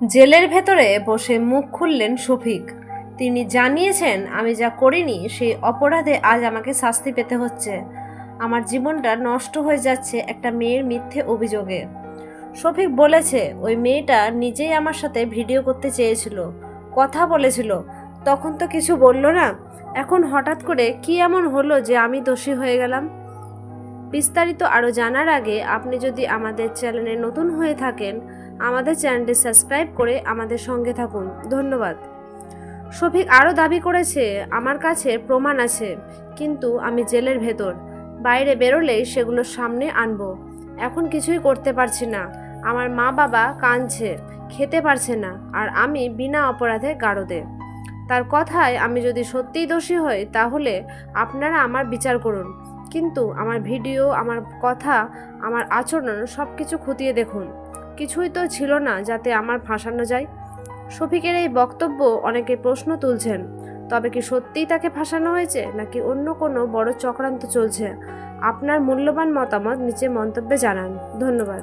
জেলের ভেতরে বসে মুখ খুললেন শফিক তিনি জানিয়েছেন, আমি যা করিনি, সেই অপরাধে আজ আমাকে শাস্তি পেতে হচ্ছে। আমার জীবনটা নষ্ট হয়ে যাচ্ছে একটা মেয়ের মিথ্যে অভিযোগে। শফিক বলেছে, ওই মেয়েটা নিজেই আমার সাথে ভিডিও করতে চেয়েছিল, কথা বলেছিল, তখন তো কিছু বলল না। এখন হঠাৎ করে কি এমন হলো যে আমি দোষী হয়ে গেলাম? বিস্তারিত আরও জানার আগে আপনি যদি আমাদের চ্যানেলে নতুন হয়ে থাকেন আমাদের চ্যানেলটি সাবস্ক্রাইব করে আমাদের সঙ্গে থাকুন। ধন্যবাদ। শফিক আরও দাবি করেছে, আমার কাছে প্রমাণ আছে, কিন্তু আমি জেলের ভেতর। বাইরে বেরোলেই সেগুলো সামনে আনব। এখন কিছুই করতে পারছি না। আমার মা বাবা কাঁদছে, খেতে পারছে না, আর আমি বিনা অপরাধে গারদে। তার কথায় আমি যদি সত্যিই দোষী হই, তাহলে আপনারা আমার বিচার করুন। কিন্তু আমার ভিডিও, আমার কথা, আমার আচরণ সব কিছু খতিয়ে দেখুন। কিছুই তো ছিল না যাতে আমার ফাঁসানো যায়। শফিকের এই বক্তব্য অনেকে প্রশ্ন তুলছেন, তবে কি সত্যিই তাকে ফাঁসানো হয়েছে নাকি অন্য কোনো বড় চক্রান্ত চলছে? আপনার মূল্যবান মতামত নিচে মন্তব্যে জানান। ধন্যবাদ।